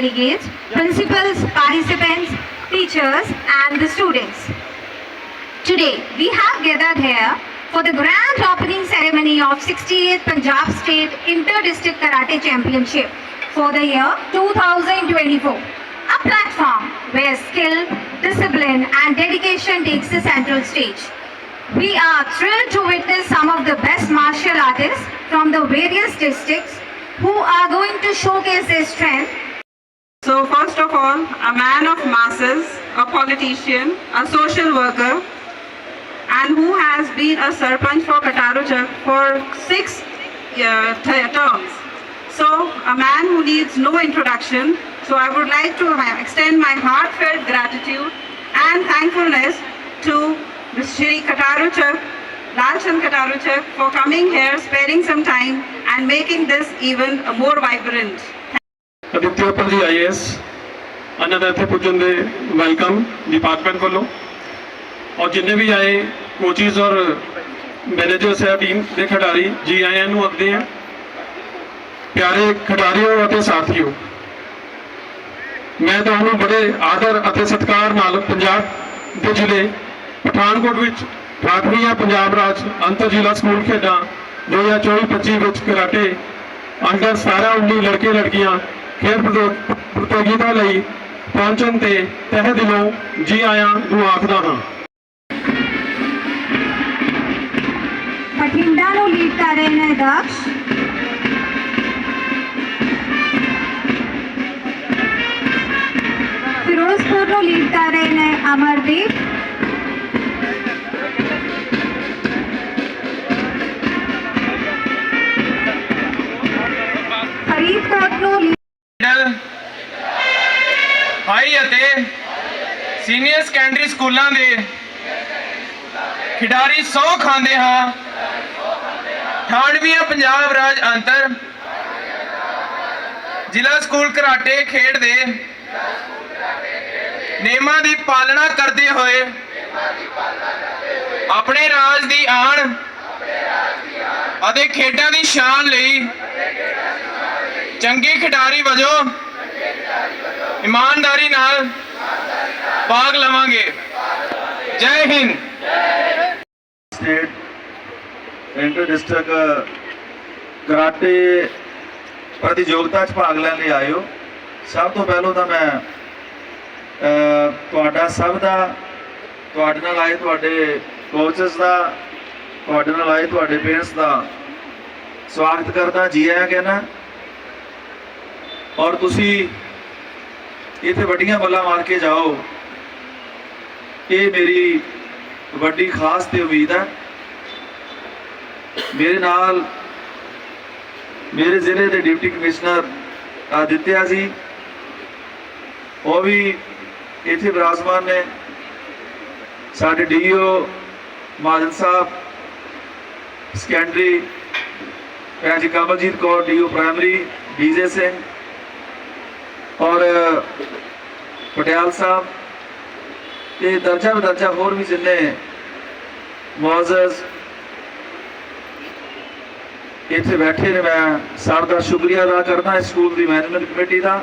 delegates, principals, participants, teachers, and the students. Today, we have gathered here for the grand opening ceremony of 68th Punjab State Inter-District Karate Championship for the year 2024. A platform where skill, discipline, and dedication takes the central stage. We are thrilled to witness some of the best martial artists from the various districts who are going to showcase their strength So first of all, a man of masses, a politician, a social worker, and who has been a sarpanch for Katarujak for six uh, terms. So a man who needs no introduction. So I would like to extend my heartfelt gratitude and thankfulness to Mr. Shri Kataruchak, Lalchand Kataruchak for coming here, sparing some time and making this even more vibrant. Aditya ਜੀ is ਇਹਨਾਂ ਦਾ ਇੱਥੇ ਪੁੱਜਣ ਦੇ welcome department ਵੱਲੋਂ। ਔਰ ਜਿੰਨੇ ਵੀ ਆਏ coaches ਔਰ ਮੈਨੇਜਰਸ ਹੈ ਟੀਮ ਦੇ ਖਿਡਾਰੀ ਜੀ ਆਇਆਂ ਨੂੰ ਆਖਦੇ ਆ ਪਿਆਰੇ ਖਿਡਾਰੀਓ ਅਤੇ ਸਾਥੀਓ, ਮੈਂ ਤੁਹਾਨੂੰ ਬੜੇ ਆਦਰ ਅਤੇ ਸਤਿਕਾਰ ਨਾਲ ਪੰਜਾਬ ਦੇ ਜ਼ਿਲ੍ਹੇ ਪਠਾਨਕੋਟ ਵਿੱਚ 8ਵੀਂ ਪੰਜਾਬ ਰਾਜ ਅੰਤਰ ਜ਼ਿਲ੍ਹਾ ਸਕੂਲ ਖੇਡਾਂ 2024-25 ਵਿੱਚ ਕਰਾਟੇ ਅੰਡਰ 17 19 ਲੜਕੇ ਲੜਕੀਆਂ ਖੇਡ ਪ੍ਰਤੀਯੋਗਿਤਾ ਲਈ ਪਹੁੰਚਣ ਤੇ ਤਹਿ ਦਿਲੋਂ ਜੀ ਆਇਆਂ ਨੂੰ ਆਖਦਾ ਹਾਂ। ਬਠਿੰਡਾ ਨੂੰ ਲੀਡ ਕਰ ਰਹੇ ਨੇ ਦਕਸ਼ ਫਿਰੋਜ਼ਪੁਰ ਨੂੰ ਲੀਡ ਕਰ ਰਹੇ ਨੇ ਅਮਰਦੀਪ। ਸੀਨੀਅਰ ਸੈਕੰਡਰੀ ਸਕੂਲਾਂ ਦੇ ਖਿਡਾਰੀ ਸੌ ਖਾਂਦੇ ਹਾਂ। 98ਵਾਂ ਪੰਜਾਬ ਰਾਜ ਅੰਤਰ ਜ਼ਿਲ੍ਹਾ ਸਕੂਲ ਕਰਾਟੇ ਖੇਡ ਦੇ ਨਿਯਮਾਂ ਦੀ ਪਾਲਣਾ ਕਰਦੇ ਹੋਏ ਆਪਣੇ ਰਾਜ ਦੀ ਆਣ ਅਤੇ ਖੇਡਾਂ ਦੀ ਸ਼ਾਨ ਲਈ ਚੰਗੇ ਖਿਡਾਰੀ ਵਜੋਂ ਇਮਾਨਦਾਰੀ ਨਾਲ ਭਾਗ ਲਵਾਂਗੇ। Jai Hind. State inter district karate ਪ੍ਰਤੀਯੋਗਤਾ 'ਚ ਭਾਗ ਲੈਣ ਲਈ ਆਇਓ। ਸਭ ਤੋਂ ਪਹਿਲਾਂ ਤਾਂ ਮੈਂ ਤੁਹਾਡਾ ਸਭ ਦਾ, ਤੁਹਾਡੇ ਨਾਲ ਆਏ ਤੁਹਾਡੇ ਕੋਚਸ ਦਾ, ਤੁਹਾਡੇ ਨਾਲ ਆਏ ਤੁਹਾਡੇ ਪੇਰੈਂਟਸ ਦਾ ਸਵਾਗਤ ਕਰਦਾ, ਜੀ ਆਇਆਂ ਕਹਿਣਾ। ਔਰ ਤੁਸੀਂ ਇੱਥੇ ਵੱਡੀਆਂ ਬੱਲਾਂ ਮਾਰ ਕੇ ਜਾਓ। ਇਹ ਮੇਰੀ ਵੱਡੀ ਖਾਸ ਤੇ ਉਮੀਦ ਹੈ। ਮੇਰੇ ਨਾਲ ਮੇਰੇ ਜ਼ਿਲ੍ਹੇ ਦੇ ਡਿਪਟੀ ਕਮਿਸ਼ਨਰ ਆਦਿਤਿਆ ਜੀ, ਉਹ ਵੀ ਇੱਥੇ ਵਿਰਾਜਮਾਨ ਨੇ। ਸਾਡੇ ਡੀਓ ਮਾਜਨ ਸਾਹਿਬ ਸੈਕੰਡਰੀ ਭੈਣ ਜੀ Kamaljit Kaur, DO primary DJ Singh ਔਰ ਪਟਿਆਲ ਸਾਹਿਬ। ਤੇ ਦਰਜਾ ਬਦਰਜਾ ਹੋਰ ਵੀ ਜਿੰਨੇ ਮੁਆਜ਼ਜ਼ ਇੱਥੇ ਬੈਠੇ ਨੇ, ਮੈਂ ਸਭ ਦਾ ਸ਼ੁਕਰੀਆ ਅਦਾ ਕਰਦਾ ਇਸ ਸਕੂਲ ਦੀ ਮੈਨੇਜਮੈਂਟ ਕਮੇਟੀ ਦਾ।